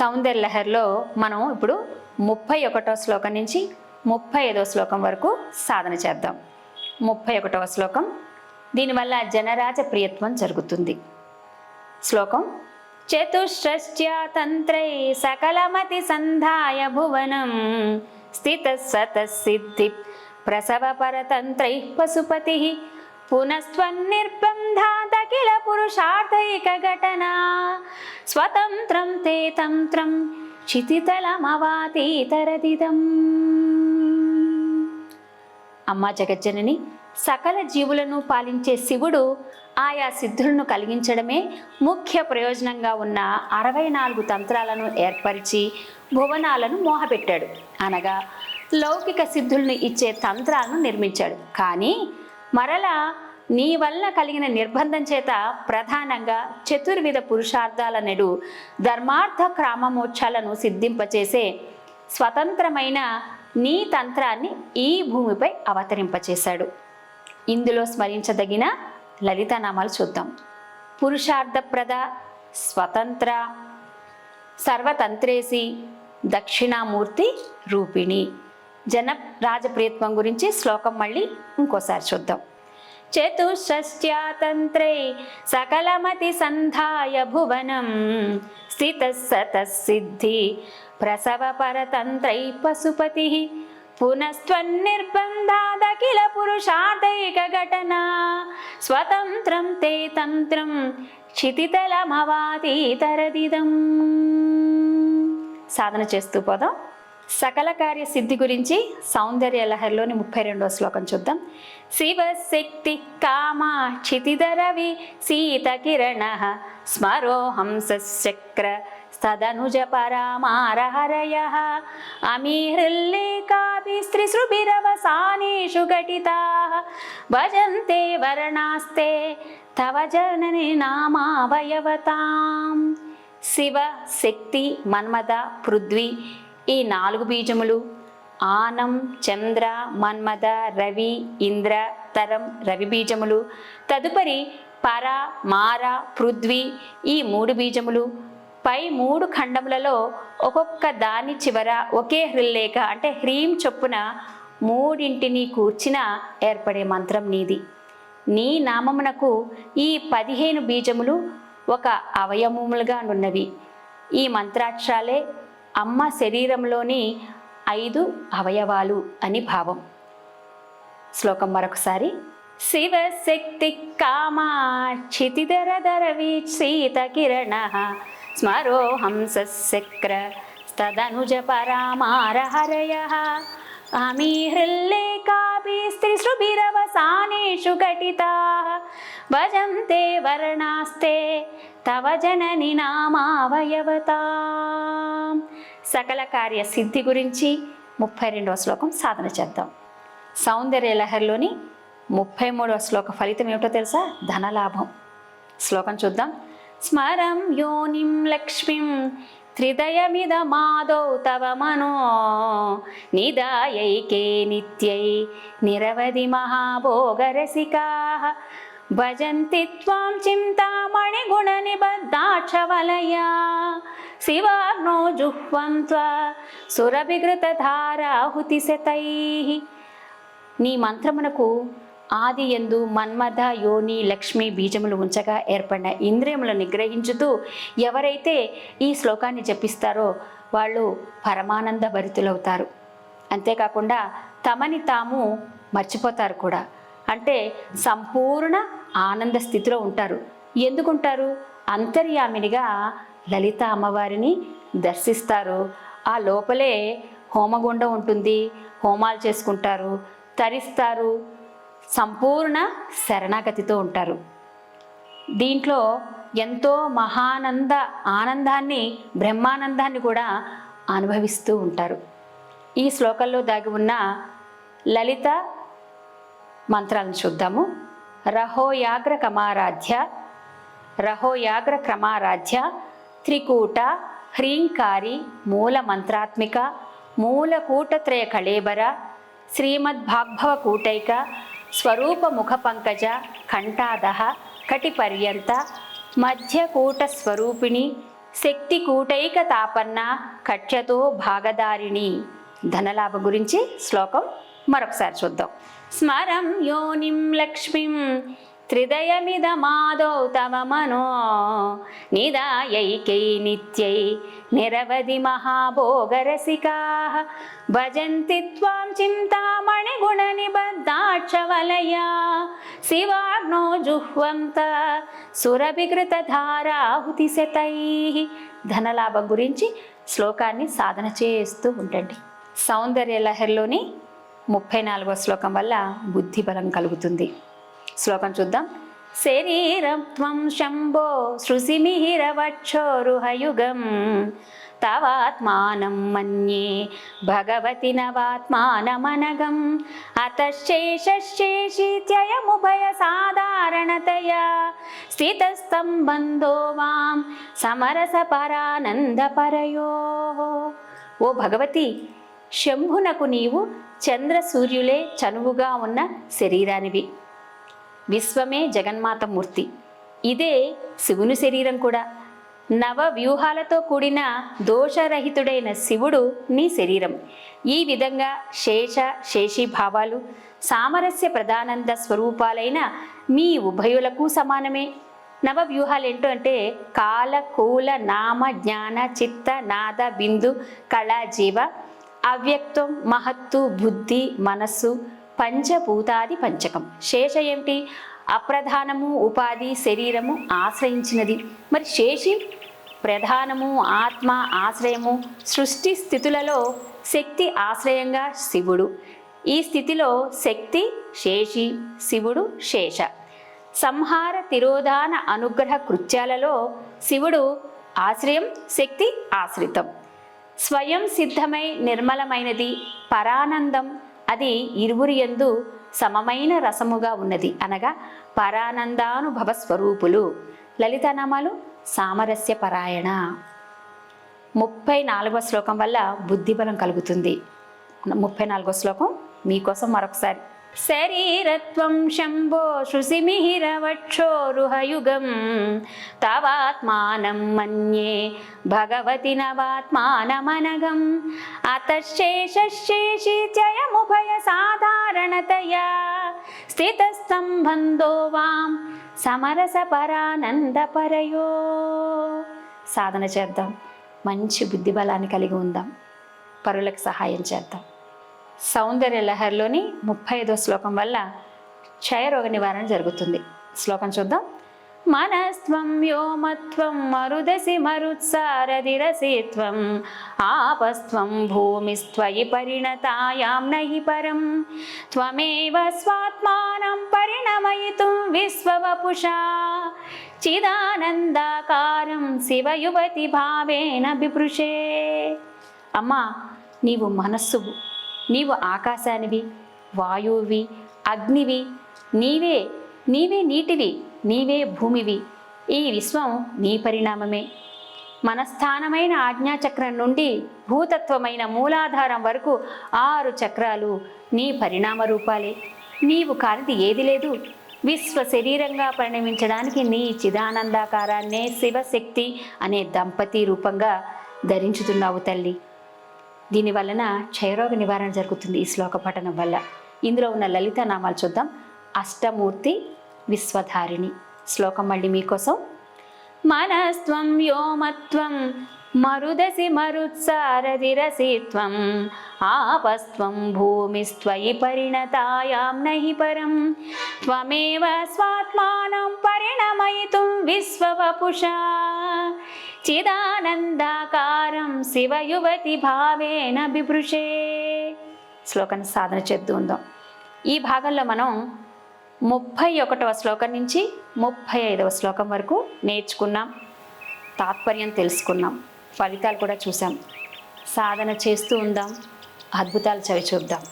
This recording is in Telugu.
సౌందర్యలహరిలో మనం ఇప్పుడు ముప్పై ఒకటో శ్లోకం నుంచి ముప్పై ఐదో శ్లోకం వరకు సాధన చేద్దాం. ముప్పై ఒకటవ శ్లోకం. దీనివల్ల జనరాజ ప్రియత్వం జరుగుతుంది. శ్లోకం. చతుష్ట్యా తంత్రై సకలమతి సంధాయ భువనం స్థిత సత సిద్ధి ప్రసవ పరతంత్రై పశుపతి పునస్త్వన్నిర్బంధాదఖిల పురుషార్థైక ఘటనా స్వతంత్రం తే తంత్రం క్షితితలమవాతీతరదిదం అమ్మ జగజ్జనని సకల జీవులను పాలించే శివుడు ఆయా సిద్ధులను కలిగించడమే ముఖ్య ప్రయోజనంగా ఉన్న అరవై నాలుగు తంత్రాలను ఏర్పరిచి భువనాలను మోహపెట్టాడు. అనగా లౌకిక సిద్ధులను ఇచ్చే తంత్రాలను నిర్మించాడు. కానీ మరలా నీ వల్ల కలిగిన నిర్బంధం చేత ప్రధానంగా చతుర్విధ పురుషార్థాల నెడు ధర్మార్థ క్రామమోక్షాలను సిద్ధింపచేసే స్వతంత్రమైన నీ తంత్రాన్ని ఈ భూమిపై అవతరింపచేశాడు. ఇందులో స్మరించదగిన లలితనామాలు చూద్దాం. పురుషార్థప్రద స్వతంత్ర సర్వతంత్రేసి దక్షిణామూర్తి రూపిణి. జన రాజప్రియత్వం గురించి శ్లోకం మళ్ళీ ఇంకోసారి చూద్దాం. చతుషష్ట్యాతంత్రై సకలమతి సంధాయ భువనం స్థిత సతసిద్ధి ప్రసవ పరతంత్రై పశుపతి పునస్త్వన్నిర్బంధాదఖిల పురుషార్థైక ఘటనా స్వతంత్రం తే తంత్రం క్షితితలమవాతీతరదిదం సాధన చేస్తూ పోదాం। సకల కార్య సిద్ధి గురించి సౌందర్య లహరిలోని ముప్పై రెండో శ్లోకం చూద్దాం. శివశక్తి కామా క్షితిధరవి సీత కిరణ స్మరో హంసచక్ర సదనుజ పరామారహరయ అమీహృల్లేకాపి స్త్రీసృభిరవసానేషు ఘటితా భజంతే వర్ణాస్తే తవ జనని నామావయవతాం. శివ శక్తి మన్మద పృథ్వీ ఈ నాలుగు బీజములు ఆనం చంద్ర మన్మథ రవి ఇంద్ర తరం రవి బీజములు. తదుపరి పర మార పృథ్వీ ఈ మూడు బీజములు. పై మూడు ఖండములలో ఒక్కొక్క దాని చివర ఒకే హృల్లేఖ అంటే హ్రీం చొప్పున మూడింటిని కూర్చిన ఏర్పడే మంత్రం నీది. నీ నామమునకు ఈ పదిహేను బీజములు ఒక అవయవములుగా నున్నవి. ఈ మంత్రాక్షరాలే అమ్మ శరీరంలోని ఐదు అవయవాలు అని భావం. శ్లోకం మరొకసారి. శివశక్తి కామా క్షితిధరధర వీక్షీత కిరణ స్మరో హంసశక్ర తదనుజ పరామారహరయ అమీహృల్లేకాపి ఘటితా భజంతే వర్ణాస్తే తవ జనని నామావయవతా. సకల కార్య సిద్ధి గురించి ముప్పై రెండవ శ్లోకం సాధన చేద్దాం. సౌందర్య లహరిలోని ముప్పై మూడవ శ్లోక ఫలితం ఏమిటో తెలుసా? ధనలాభం. శ్లోకం చూద్దాం. స్మరం యోనిం లక్ష్మీం త్రిదయమిదమాదౌ తవ మనో నిదాయైకే నిత్యై నిరవధి మహాభోగరసికా భజంతి త్వాం చింతామణిగుణనిబద్ధాక్షవలయా శివాగ్నో జుహ్వం త్వ సురభిఘృతధారాహుతిశతై నీ మంత్రమునకు ఆది ఎందు మన్మథ యోని లక్ష్మి బీజములు ఉంచగా ఏర్పడిన ఇంద్రియములను నిగ్రహించుతూ ఎవరైతే ఈ శ్లోకాన్ని జపిస్తారో వాళ్ళు పరమానంద భరితులవుతారు. అంతేకాకుండా తమని తాము మర్చిపోతారు కూడా. అంటే సంపూర్ణ ఆనంద స్థితిలో ఉంటారు. ఎందుకుంటారు? అంతర్యామినిగా లలిత అమ్మవారిని దర్శిస్తారు. ఆ లోపలే హోమగుండం ఉంటుంది. హోమాలు చేసుకుంటారు. తరిస్తారు. సంపూర్ణ శరణాగతితో ఉంటారు. దీంట్లో ఎంతో మహానంద ఆనందాన్ని బ్రహ్మానందాన్ని కూడా అనుభవిస్తూ ఉంటారు. ఈ శ్లోకంలో దాగి ఉన్న లలిత మంత్రాలను చూద్దాము. రహోయాగ్ర కమారాధ్య రహోయాగ్ర క్రమారాధ్య త్రికూట హ్రీంకారి మూల మంత్రాత్మిక మూలకూటత్రయ కళేబర శ్రీమద్భాగ్భవ కూటైక స్వరూప ముఖ పంకజ కంఠాదహ కటిపర్యంత మధ్యకూట స్వరూపిణి శక్తి తాపన్న కక్షతో భాగదారిణి ధనలాభ గురించి శ్లోకం మరొకసారి చూద్దాం. స్మరం యోనిం లక్ష్మీం త్రిదయమిదమాదౌ తమ మనో నిదాయైకై నిత్యై నిరవధి మహాభోగరసికా భజంతి త్వాం చింతామణిగుణ నిబద్ధాక్షవలయా శివాగ్నో జుహ్వంత సురభికృతధారాహుతి శతై ధనలాభం గురించి శ్లోకాన్ని సాధన చేస్తూ ఉండండి. సౌందర్య లహరిలోని ముప్పై నాలుగో శ్లోకం వల్ల బుద్ధి బలం కలుగుతుంది. శ్లోకం చూద్దాం. శరీరం త్వం శంభో సృశిమిహిరవక్షోరుహయుగం తవాత్మానం మన్యే భగవతి నవాత్మానమనగం. అతశేషశేషిత్యయముభయ సాధారణతయా. స్థితస్థం బంధో మాం సమరస పరానంద పరయో ఓ భగవతి శంభునకు నీవు చంద్ర సూర్యులే చనువుగా ఉన్న శరీరానివి. విశ్వమే జగన్మాత మూర్తి. ఇదే శివుని శరీరం కూడా. నవ వ్యూహాలతో కూడిన దోషరహితుడైన శివుడు నీ శరీరం. ఈ విధంగా శేష శేషి భావాలు సామరస్య ప్రధానంద స్వరూపాలైన మీ ఉభయులకు సమానమే. నవ వ్యూహాలు ఏంటో అంటే కాల కూల నామ జ్ఞాన చిత్త నాద బిందు కళ జీవ అవ్యక్తం మహత్తు బుద్ధి మనస్సు పంచభూతాది పంచకం. శేష ఏమిటి? అప్రధానము ఉపాధి శరీరము ఆశ్రయించినది. మరి శేషి? ప్రధానము ఆత్మ ఆశ్రయము సృష్టి స్థితులలో శక్తి ఆశ్రయంగా శివుడు. ఈ స్థితిలో శక్తి శేషి శివుడు శేష. సంహార తిరోధాన అనుగ్రహ కృత్యాలలో శివుడు ఆశ్రయం శక్తి ఆశ్రితం. స్వయం సిద్ధమై నిర్మలమైనది పరానందం. అది ఇరువురి యందు సమమైన రసముగా ఉన్నది. అనగా పరానందానుభవ స్వరూపులు. లలితనామాలు సామరస్య పరాయణ. ముప్పై నాలుగవ శ్లోకం వల్ల బుద్ధిబలం కలుగుతుంది. ముప్పై నాలుగో శ్లోకం మీకోసం మరొకసారి శరీరత్వం శంభో శృశిమిహిరవక్షోరుహయుగం. తవాత్మానం మన్యే భగవతి నవాత్మానమనగం. అతశేషశేషిత్యయముభయ సాధారణతయా. స్థితస్తంబంధో వాం సమరస పరానంద పరయో సాధన చేద్దాం. మంచి బుద్ధిబలాన్ని కలిగి ఉందాం. పరులకు సహాయం చేద్దాం. సౌందర్య లహర్లోని ముప్పై ఐదో శ్లోకం వల్ల క్షయరోగ నివారణ జరుగుతుంది. శ్లోకం చూద్దాం. మనస్త్వం వ్యోమత్వం మరుదసి మరుత్సారధిరసిత్వం ఆపస్త్వం భూమిస్త్వయి పరిణతాయాం నహి పరం. త్వమేవ స్వాత్మానం పరిణమయితుం విశ్వవపుషా. చిదానందాకారం శివయువతి భావేన బిభృషే. అమ్మా నీవు మనస్సువు. నీవు ఆకాశానివి వాయువువి అగ్నివి నీవే నీవే నీటివి నీవే భూమివి. ఈ విశ్వం నీ పరిణామమే. మనస్థానమైన ఆజ్ఞాచక్రం నుండి భూతత్వమైన మూలాధారం వరకు ఆరు చక్రాలు నీ పరిణామ రూపాలే నీవు కానిది ఏది లేదు. విశ్వ శరీరంగా పరిణమించడానికి నీ చిదానందాకారాన్నే శివశక్తి అనే దంపతి రూపంగా ధరించుతున్నావు తల్లి. దీని వలన క్షయరోగ నివారణ జరుగుతుంది ఈ శ్లోక పఠనం వల్ల. ఇందులో ఉన్న లలిత నామాలు చూద్దాం. అష్టమూర్తి విశ్వధారిణి. శ్లోకం మళ్ళీ మీకోసం. మనస్త్వం వ్యోమత్వం మరుదసి మరుత్సారదిరసిత్వం ఆపస్త్వం భూమిస్త్వయి పరిణతాయాం నహి పరం. త్వమేవ స్వాత్మానం పరిణమయితుం విశ్వవపుషా. చిదానందాకారం శివయువతి భావేన బిభృషే. శ్లోకాన్ని సాధన చేద్దు ఉందాం. ఈ భాగంలో మనం ముప్పై ఒకటవ శ్లోకం నుంచి ముప్పై ఐదవ శ్లోకం వరకు నేర్చుకున్నాం. తాత్పర్యం తెలుసుకున్నాం. ఫలితాలు కూడా చూసాం సాధన చేస్తూ ఉందాం. అద్భుతాలు చవి చూద్దాం